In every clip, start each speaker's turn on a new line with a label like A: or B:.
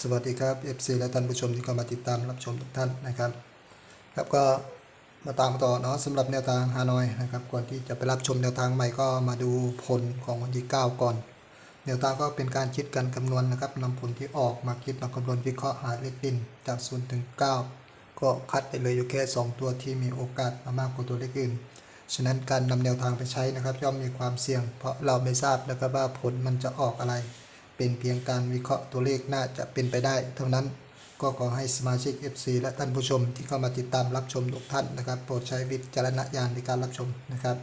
A: สวัสดีครับ FC และท่านผู้ชมที่เข้ามาติดตามรับชมทุกท่านนะครับ ครับก็มาตามต่อเนาะสำหรับแนวทางฮานอยนะครับก่อนที่จะไปรับชมแนวทางใหม่ก็มาดูผลของวันที่ 9 ก่อน แนวทางก็เป็นการคิดการคำนวณนะครับนำผลที่ออกมาคิดมาคำนวณวิเคราะห์หาเลขดินจาก0ถึง9ก็คัดไปเลยอยู่แค่ 2 ตัวที่มีโอกาสมามากกว่าตัวเลขอื่นฉะนั้นการนำแนวทางไปใช้นะครับย่อมมีความเสี่ยง เพราะเราไม่ทราบนะครับว่าผลมันจะออกอะไร เป็นเพียงการวิเคราะห์ตัวเลขน่าจะเป็นไปได้ เท่านั้นก็ขอให้สมาชิก FC และท่านผู้ชมที่เข้ามาติดตามรับชมทุกท่านนะครับ โปรดใช้วิจารณญาณในการรับชมนะครับ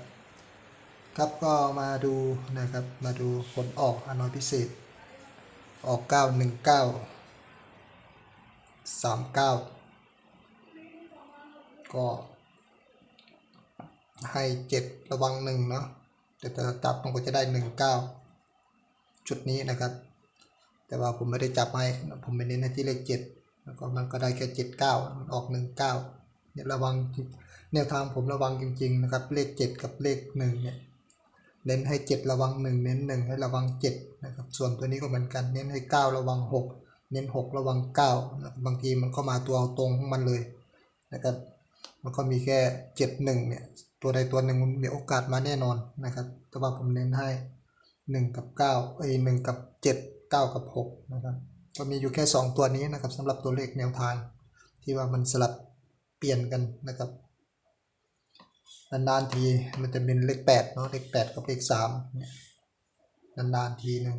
A: ครับก็มาดูนะครับมาดูผลออกอนอยพิเศษ ออก 919 39 ก็ให้เจ็ดระวังหนึ่งเนาะแต่ถ้าจับมันก็จะได้หนึ่งเก้า ชุดนี้นะครับ แต่ว่าผมไม่ได้จับให้ผมไปเน้นที่เลขเจ็ดแล้วก็มันก็ได้แค่เจ็ดเก้ามันออกหนึ่งเก้าเนี่ยระวังแนวทางผมระวังจริง ๆ นะครับ เลขเจ็ดกับเลขหนึ่งเนี่ยเน้นให้เจ็ดระวังหนึ่งเน้นหนึ่งให้ระวังเจ็ดนะครับ ส่วนตัวนี้ก็เหมือนกันเน้นให้เก้าระวังหกเน้นหกระวังเก้าบางทีมันก็มาตัวเอาตรงของมันเลยนะครับมันก็มีแค่เจ็ดหนึ่งเนี่ยตัวใดตัวหนึ่งมันมีโอกาสมาแน่นอนนะครับ แต่ว่าผมเน้นให้ หนึ่งกับเก้าเอ้ยหนึ่งกับเจ็ดเก้ากับหกนะครับ ก็มีอยู่แค่สองตัวนี้นะครับสำหรับตัวเลขแนวทาง ที่ว่ามันสลับเปลี่ยนกันนะครับนานๆทีมันจะเป็นเลขแปดเนาะเลขแปดกับเลขสามเนี่ยนานๆทีหนึ่ง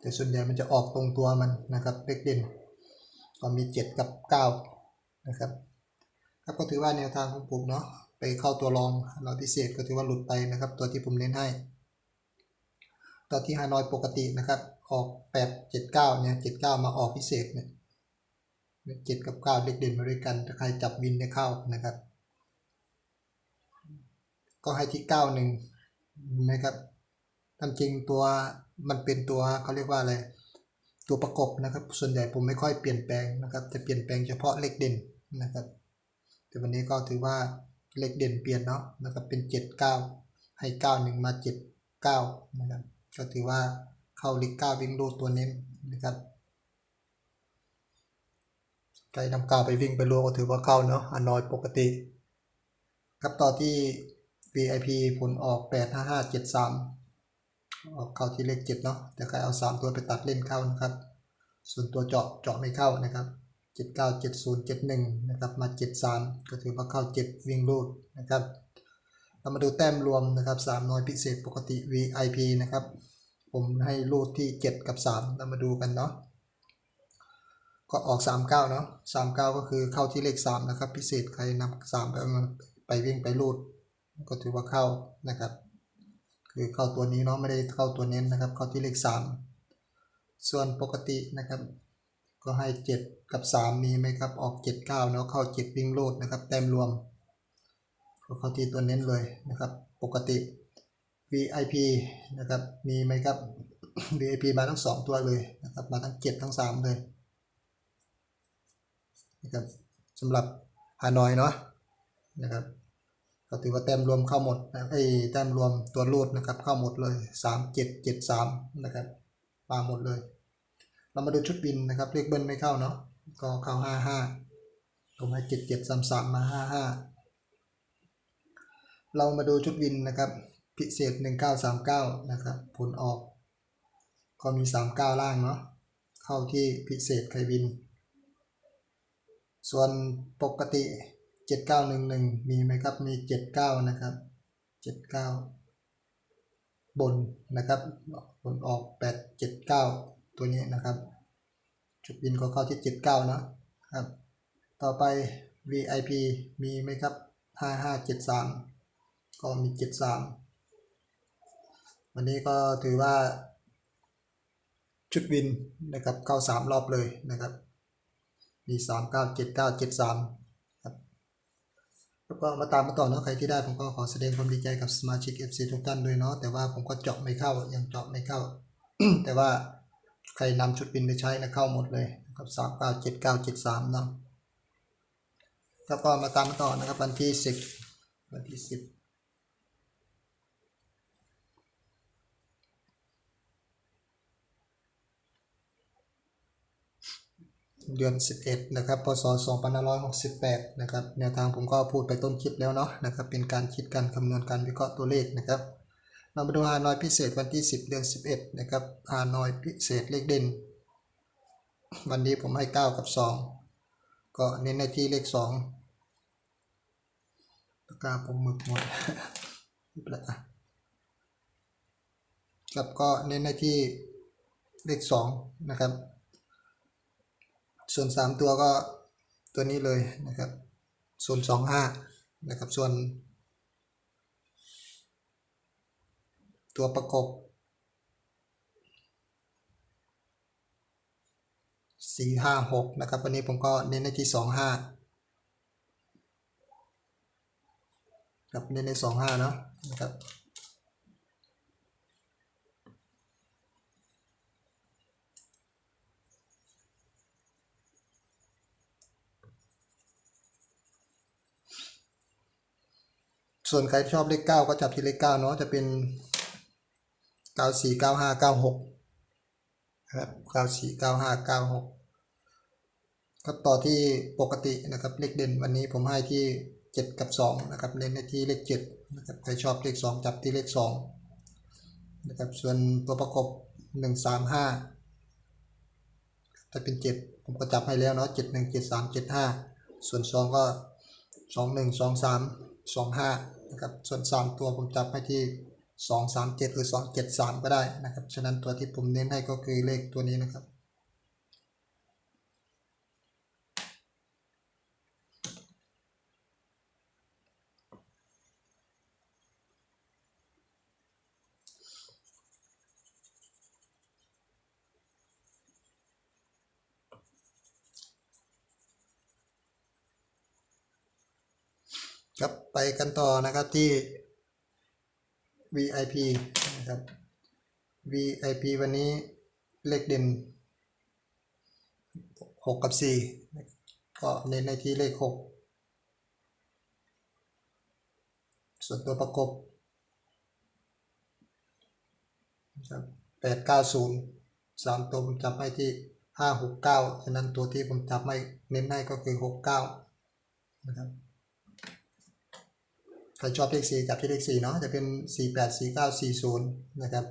A: แต่ส่วนใหญ่มันจะออกตรงตัวมันนะครับเลขเด่นก็มีเจ็ดกับเก้านะครับครับก็ถือว่าแนวทางของผมเนาะไปเข้าตัวรองเราพิเศษก็ถือว่าหลุดไปนะครับ ตัวที่ผมเน้นให้ ตัวที่ฮานอยปกตินะครับออก8 7 9เนี่ย79มาออกพิเศษเนี่ยเจ็ดกับ9เลขเด่นมาด้วยกันถ้าใครจับวินได้เข้านะครับ ก็ให้ที่91นะครับตามจริงตัวมันเป็นตัวเขาเรียกว่าอะไรตัวประกบนะครับ ส่วนใหญ่ผมไม่ค่อยเปลี่ยนแปลงนะครับจะเปลี่ยนแปลงเฉพาะเลขเด่นนะครับ แต่วันนี้ก็ถือว่าเลขเด่นเปลี่ยนเนาะนะครับเป็น 7 9 ให้ 9 1 มา 7 9 นะครับ ก็ถือว่าเข้าเลข9วิ่งรูดตัวเน้นนะครับใครนำก้าวไปวิ่งไปรัวก็ถือว่าเข้าเนาะอนอยปกติ ครับต่อที่ VIP ผลออก 85573 ออกเข้าที่เลข 7 เนาะแต่ใครเอา 3 ตัวไปตัดเล่นเข้านะครับ ส่วนตัวเจาะเจาะไม่เข้านะครับ 79 70 71 นะครับ มา 73 ก็ถือว่าเข้า 7 วิ่งรูดนะครับ เรามาดูแต้มรวมนะครับ 3 น้อยพิเศษปกติ VIP นะครับ ผมให้รูดที่ 7 กับ 3 เรามาดูกันเนาะก็ออก 39 เนาะ39 ก็คือเข้าที่เลข 3 นะครับ พิเศษใครนำ3ไปไปวิ่งไปรูด ก็ถือว่าเข้านะครับ คือเข้าตัวนี้เนาะไม่ได้เข้าตัวเน้นนะครับ เข้าที่เลข 3 ส่วนปกตินะครับ ก็ให้ 7 กับ 3 มีไหมครับ ออก 7 9เนาะเข้า 7 วิ่งโลดนะครับ แต้มรวมก็เข้าที่ตัวเน้นเลยนะครับ ปกติ VIP นะครับ มีไหมครับ VIP มาทั้ง 2 ตัวเลยนะครับ มาทั้ง 7 ทั้ง 3 เลยนะครับสำหรับฮานอยเนาะนะครับก็ถือว่าแต้มรวมเข้าหมดนะไอ้แต้มรวมตัวรูดนะครับ เข้าหมดเลย 3 7 7 3 นะครับมาหมดเลย เรามาดูชุดบินนะครับเลขเบิ้ลไม่เข้าเนาะก็เข้าห้าห้าผมให้เจ็ดเจ็ดสามสามมาห้าห้าเรามาดูชุดวินนะครับ พิเศษหนึ่งเก้าสามเก้านะครับ ผลออก ก็มีสามเก้าล่างเนาะเข้าที่พิเศษไควิน ส่วนปกติเจ็ดเก้าหนึ่งหนึ่งมีไหมครับ มีเจ็ดเก้านะครับเจ็ดเก้าบนนะครับผลออกแปดเจ็ดเก้าตัวนี้นะครับ จุดบินก็เข้าที่ 79 นะครับ ต่อไป VIP มีไหมครับ 5573 ก็มี 73 วันนี้ก็ถือว่า ชุดวินนะครับเข้า 3 รอบเลยนะครับ มี 39 79 73ครับแล้วก็มาตามมาต่อเนาะใครที่ได้ผมก็ขอแสดงความดีใจกับสมาชิก FC ทุกท่านด้วยเนาะแต่ว่าผมก็เจาะไม่เข้ายังเจาะไม่เข้า แต่ว่าใครนำชุดบินไปใช้นะเข้าหมดเลยนะครับสามเก้าเจ็ดเก้าเจ็ดสามเนาะแล้วก็มาตามต่อนะครับวันที่สิบวันที่สิบ เดือน 11 นะครับพศ2568 นะครับแนวทางผมก็พูดไปต้นคลิปแล้วเนาะนะครับเป็นการคิดการคำนวณการวิเคราะห์ตัวเลขนะครับเรามาดูฮานอยพิเศษวันที่ 10 เดือน 11 นะครับฮานอยพิเศษเลขเด่น วันนี้ผมให้ 9 กับ 2 ก็เน้นในที่เลข 2ปากกาผมหมึกหมดไม่เป็นไรอะครับก็เน้นในที่เลข 2 นะครับ ส่วน 3 ตัวก็ตัวนี้เลยนะครับส่วน25นะครับส่วน ตัวประกบสี่ห้าหกนะครับวันนี้ผมก็เน้นในที่สองห้าครับเน้นในสองห้าเนาะนะครับ ส่วนใครชอบเลขเก้าก็จับที่เลขเก้าเนาะจะเป็นเก้าสี่เก้าห้าเก้าหกครับเก้าสี่เก้าห้าเก้าหกก็ต่อที่ปกตินะครับเลขเด่นวันนี้ผมให้ที่ 7 กับ 2 นะครับเน้นที่เลข7นะครับใครชอบเลข 2 จับที่เลข2นะครับส่วนตัวประกอบ1 3 5 ถ้าเป็น 7 ผมก็จับให้แล้วเนาะ7 1 7 3 7 5 ส่วน 2 ก็ 2 1 2 3 2 5 นะครับส่วนสามตัวผมจับให้ที่สองสามเจ็ดหรือสองเจ็ดสามก็ได้นะครับ ฉะนั้นตัวที่ผมเน้นให้ก็คือเลขตัวนี้นะครับ ครับไปกันต่อนะครับที่ VIP นะครับ VIP วันนี้เลขเด่นหกกับสี่ก็เน้นในที่เลขหกส่วนตัวประกบนะครับแปดเก้าศูนย์สามตัวผมจับให้ที่ห้าหกเก้าฉะนั้นตัวที่ผมจับให้เน้นให้ก็คือหกเก้านะครับ ใครชอบเลขสี่จับที่เลขสี่เนาะจะเป็นสี่แปดสี่เก้าสี่ศูนย์นะครับ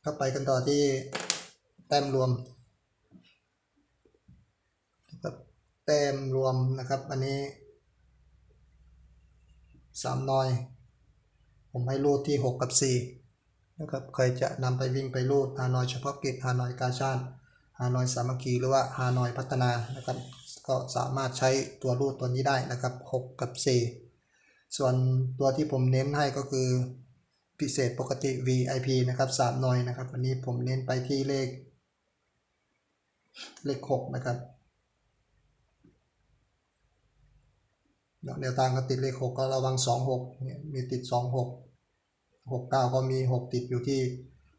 A: เข้าไปกันต่อที่แต้มรวมนะครับแต้มรวมนะครับ อันนี้สามนอย ผมให้รูดที่ 6 กับ4นะครับใครจะนำไปวิ่งไปรูดฮานอยเฉพาะกิจฮานอยกาชาติฮานอยสามัคคีหรือว่าฮานอยพัฒนานะครับก็สามารถใช้ตัวรูดตัวนี้ได้นะครับ 6 กับ 4 ส่วนตัวที่ผมเน้นให้ก็คือพิเศษปกติ VIP นะครับ3หน่อยนะครับวันนี้ผมเน้นไปที่เลข เลข 6 นะครับแนวทางก็ติดเลข 6 ก็ระวัง 26เนี่ยมีติด 26 69 ก็มี 6 ติดอยู่ที่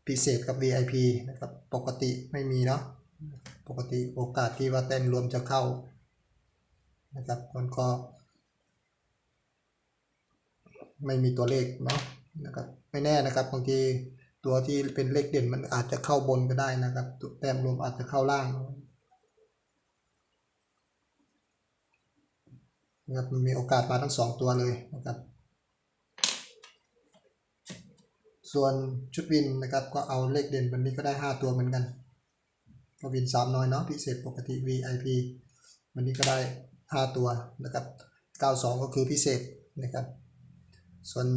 A: พิเศษกับ VIP นะครับ ปกติไม่มีเนาะ ปกติโอกาสที่ว่าแต้มรวมจะเข้านะครับมันก็ ไม่มีตัวเลขเนาะนะครับไม่แน่นะครับบางทีตัวที่เป็นเลขเด่นมันอาจจะเข้าบนก็ได้นะครับแต้มรวมอาจจะเข้าล่างนะครับมันมีโอกาสมาทั้งสองตัวเลยนะครับ ส่วนชุดวินนะครับก็เอาเลขเด่นวันนี้ก็ได้ 5 ตัวเหมือนกันก็วิน 3 น้อยเนาะพิเศษปกติ VIP วันนี้ก็ได้ 5 ตัวนะครับ 92 ก็คือพิเศษนะครับ ส่วน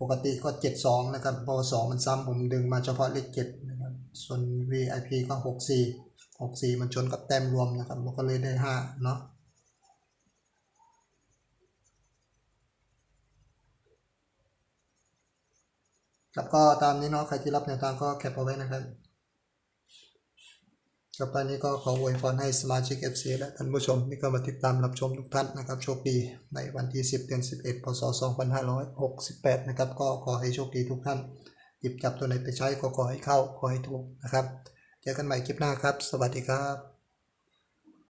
A: ปกติก็ 72 นะครับพอ2มันซ้ำผมดึงมาเฉพาะเลข7นะครับส่วน VIP ก็ 64 64 มันชนกับแต้มรวมนะครับมันก็เลยได้ 5 เนาะ ครับก็ตามนี้เนาะใครที่รับแนวทางก็แคปเอาไว้นะครับครับตอนนี้ก็ขออวยพรให้สมาชิก FC และท่านผู้ชมที่เข้ามาติดตามรับชมทุกท่านนะครับโชคดีในวันที่ 10 เดือน 11 พศ 2568 นะครับก็ขอให้โชคดีทุกท่าน หยิบจับตัวไหนไปใช้ก็ขอให้เข้าขอให้ถูกนะครับ เจอกันใหม่คลิปหน้าครับ สวัสดีครับ